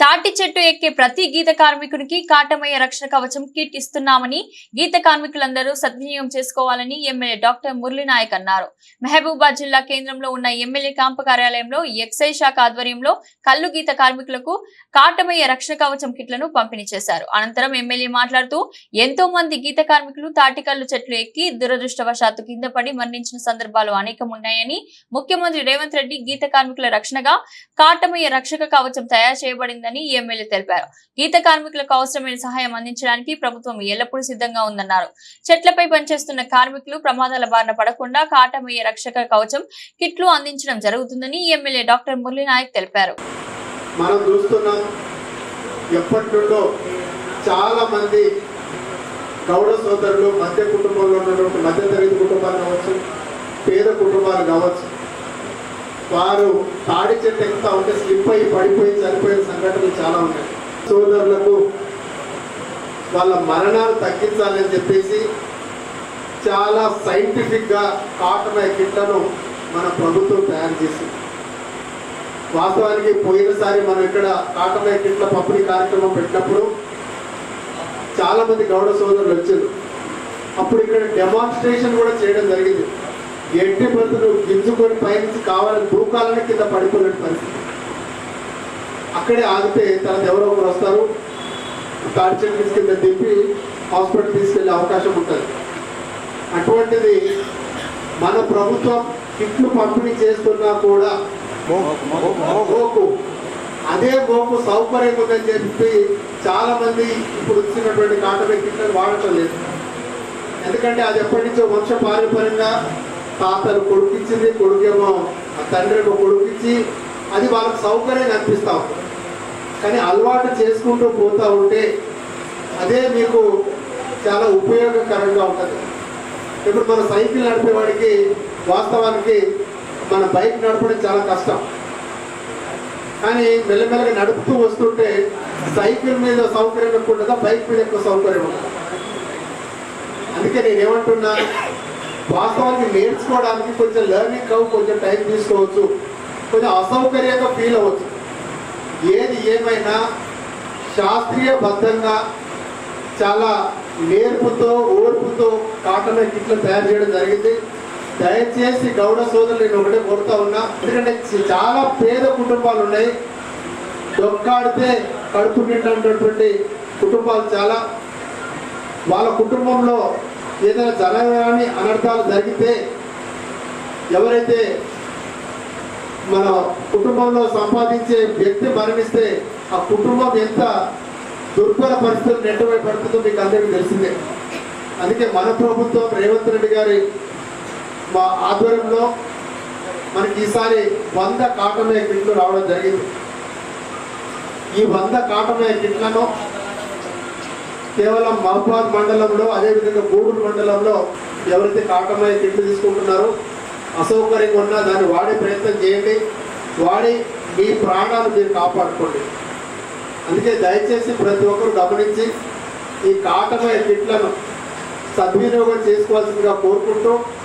తాటి చెట్టు ఎక్కే ప్రతి గీత కార్మికునికి కాటమయ్య రక్షణ కవచం కిట్ ఇస్తున్నామని గీత కార్మికులందరూ సద్వినియోగం చేసుకోవాలని ఎమ్మెల్యే డాక్టర్ మురళీనాయక్ అన్నారు. మహబూబాద్ జిల్లా కేంద్రంలో ఉన్న ఎమ్మెల్యే క్యాంపు కార్యాలయంలో ఎక్సైజ్ శాఖ ఆధ్వర్యంలో కళ్ళు గీత కార్మికులకు కాటమయ్య రక్షణ కవచం కిట్లను పంపిణీ చేశారు. అనంతరం ఎమ్మెల్యే మాట్లాడుతూ ఎంతో మంది గీత కార్మికులు తాటికల్లు చెట్లు ఎక్కి దురదృష్టవశాత్తు కింద పడి మరణించిన సందర్భాలు అనేకం ఉన్నాయని ముఖ్యమంత్రి రేవంత్ రెడ్డి గీత కార్మికుల రక్షణగా కాటమయ్య రక్షక కవచం తయారు చేయబడిందని ఉందని ఎమ్మెల్యే తెలిపారు. గీత కార్మికులకు అవసరమైన సహాయం అందించడానికి ప్రభుత్వం ఎల్లప్పుడూ సిద్ధంగా ఉందన్నారు. చెట్లపై పనిచేస్తున్న కార్మికులు ప్రమాదాల బారిన పడకుండా కాటమయ్య రక్షక కవచం కిట్లు అందించడం జరుగుతుందని ఎమ్మెల్యే డాక్టర్ మురళీ నాయక్ తెలిపారు. మనం చూస్తున్నాం ఎప్పటి నుండో చాలా మంది గౌడ సోదరులు మధ్య కుటుంబంలో ఉన్నటువంటి మధ్యతరగతి కుటుంబాలు కావచ్చు పేద కుటుంబాలు కావచ్చు వారు తాడి చెట్టు ఎక్కుతా ఉంటే స్లిప్ అయ్యి పడిపోయి చనిపోయిన సంఘటనలు చాలా ఉన్నాయి. సోదరులకు వాళ్ళ మరణాలు తగ్గించాలని చెప్పేసి చాలా సైంటిఫిక్గా కాటన్ కిట్లను మన ప్రభుత్వం తయారు చేసింది. వాస్తవానికి పోయినసారి మనం ఇక్కడ కాటన్ కిట్ల పంపిణీ కార్యక్రమం పెట్టినప్పుడు చాలామంది గౌడ సోదరులు వచ్చారు. అప్పుడు ఇక్కడ డెమాన్స్ట్రేషన్ కూడా చేయడం జరిగింది. ఎట్టి బతులు గింజుకొని పైనుంచి కావాలని దూకాలని కింద పడిపోయిన పరిస్థితి. అక్కడే ఆగితే తర్వాత ఎవరో ఒకరు వస్తారు తాడిచెట్టు కింద దింపి హాస్పిటల్ తీసుకెళ్ళే అవకాశం ఉంటుంది. అటువంటిది మన ప్రభుత్వం కిట్లు పంపిణీ చేస్తున్నా కూడా మోకు. అదే మోకు సౌకర్యం ఉందని చెప్పి చాలా మంది ఇప్పుడు వచ్చినటువంటి కాటమే కిట్లను వాడటం లేదు. ఎందుకంటే అది ఎప్పటి నుంచో వంశ పారంపర్యంగా తాతలు కొడుకిచ్చింది కొడుకేమో ఆ తండ్రికి కొడుకిచ్చి అది వాళ్ళకి సౌకర్యం అనిపిస్తా ఉంటుంది కానీ అలవాటు చేసుకుంటూ పోతూ ఉంటే అదే మీకు చాలా ఉపయోగకరంగా ఉంటుంది. ఇప్పుడు మన సైకిల్ నడిపేవాడికి వాస్తవానికి మన బైక్ నడపడం చాలా కష్టం. కానీ మెల్లమెల్లగా నడుపుతూ వస్తుంటే సైకిల్ మీద సౌకర్యం ఎక్కువ బైక్ మీద ఎక్కువ సౌకర్యం ఉంటుంది అందుకే నేను ఏమంటున్నా వాస్తవానికి నేర్చుకోవడానికి కొంచెం లెర్నింగ్ కవ్ కొంచెం టైం తీసుకోవచ్చు. కొంచెం అసౌకర్యంగా ఫీల్ అవ్వచ్చు. ఏది ఏమైనా శాస్త్రీయబద్ధంగా చాలా నేర్పుతో ఓర్పుతో కాటన్ కిట్లు తయారు చేయడం జరిగింది. దయచేసి గౌడ సోదరులు నేను ఒకటే కోరుతా ఉన్నా ఎందుకంటే చాలా పేద కుటుంబాలు ఉన్నాయి. దొక్కాడితే కడుపు నిండినటువంటి కుటుంబాలు చాలా. వాళ్ళ కుటుంబంలో ఏదైనా జరగని అనర్థాలు జరిగితే ఎవరైతే మన కుటుంబంలో సంపాదించే వ్యక్తి మరణిస్తే ఆ కుటుంబం ఎంత దుర్బల పరిస్థితులు నెట్టబడి పడుతుందో మీకు అందరికీ తెలిసిందే. అందుకే మన ప్రభుత్వం రేవంత్ రెడ్డి గారి మా ఆధ్వర్యంలో మనకి ఈసారి వంద కాటమే కిట్లు రావడం జరిగింది. ఈ వంద కాటమే కిట్లను కేవలం మహబాద్ మండలంలో అదేవిధంగా గూడూరు మండలంలో ఎవరైతే కాటమయ్య తిండి తీసుకుంటున్నారో అసౌకర్యం ఉన్నా దాన్ని వాడే ప్రయత్నం చేయండి. వాడి మీ ప్రాణాలు మీరు కాపాడుకోండి. అందుకే దయచేసి ప్రతి ఒక్కరు గమనించి ఈ కాటమయ్య కిట్లను సద్వినియోగం చేసుకోవాల్సిందిగా కోరుకుంటూ